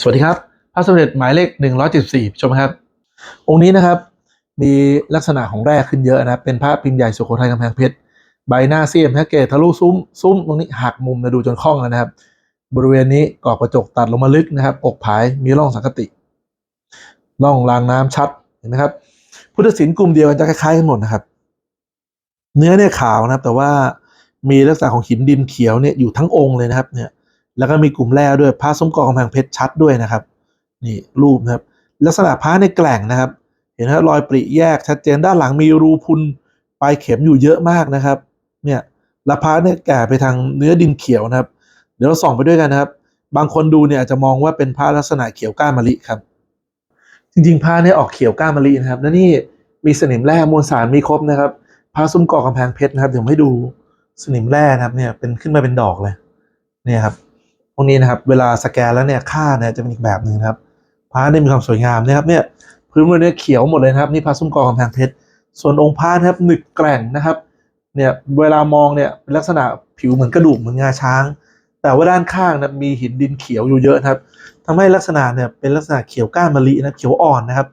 สวัสดีครับ พระสมเด็จหมายเลข 174ชมครับ องค์นี้นะครับ มีลักษณะของแร่ขึ้นเยอะนะเป็นพระพิมพ์ใหญ่สุโขทัยกำแพงเพชรใบหน้าเสียมแพ็กเกจทะลุซุ้มซุ้มตรงนี้หักมุมนะดูจนคล่องแล้วนะครับ บริเวณนี้กรอบกระจกตัดลงมาลึกนะครับอกผายมีร่องสังกติร่องรางน้ำชัดเห็นไหมครับ พุทธศิลป์กลุ่มเดียวกันจะคล้ายๆกันหมดนะครับ เนื้อเนี่ยขาวนะครับ แต่ว่ามีลักษณะของหินดินเขียวเนี่ยอยู่ทั้งองค์เลยนะครับ เนี่ย แล้วก็มีกลุ่มแร่ด้วยพระสมกอกำแพงเพชรชัดด้วยนะครับ นี่รูปนะครับ ลักษณะพระในแกล่งนะครับ เห็นไหมครับรอยปริแยกชัดเจนด้านหลังมีรูพุนปลายเข็มอยู่เยอะมากนะครับ เนี่ยละพระเนี่ยแก่ไปทางเนื้อดินเขียวนะครับ เดี๋ยวเราส่องไปด้วยกันนะครับ บางคนดูเนี่ยอาจจะมองว่าเป็นพระลักษณะเขียวก้านมะลิครับ จริงๆพระเนี่ยออกเขียวก้านมะลินะครับ แล้วนี่มีสนิมแร่มวลสารมีครบนะครับพระซุ้มกอกกำแพงเพชรนะครับ เดี๋ยวให้ดูสนิมแร่นะครับเนี่ยเป็นขึ้นมาเป็นดอกเลย เนี่ยครับ พวกนี้นะครับ เวลาสแกนแล้วเนี่ยค่าเนี่ยจะเป็นอีกแบบหนึ่งครับพระได้มีความสวยงามนะครับเนี่ยพื้นบริเวณเนี่ยเขียวหมดเลยนะครับนี่พระซุ้มกอกำแพงเพชรส่วนองค์พระนะครับหนึกแกร่งนะครับเนี่ยเวลามองเนี่ยเป็นลักษณะผิวเหมือนกระดูกเหมือนงาช้าง แต่ว่าด้านข้างนะมีหินดินเขียวอยู่เยอะครับทำให้ลักษณะเนี่ยเป็นลักษณะเขียวก้านมะลินะเขียวอ่อนนะครับ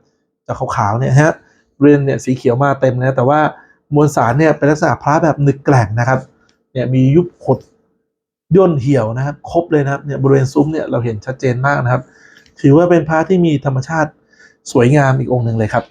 จากขาวๆเนี่ยฮะเรียนเนี่ยสีเขียวมาเต็มนะแต่ว่ามวลสารเนี่ยเป็นลักษณะพระแบบหนึกแกร่งนะครับเนี่ยมียุบขด ย่นเหี่ยวนะครับ ครบเลยนะครับเนี่ยบริเวณซุ้มเนี่ยเราเห็นชัดเจนมากนะครับ ถือว่าเป็นพระที่มีธรรมชาติสวยงามอีกองค์หนึ่งเลยครับ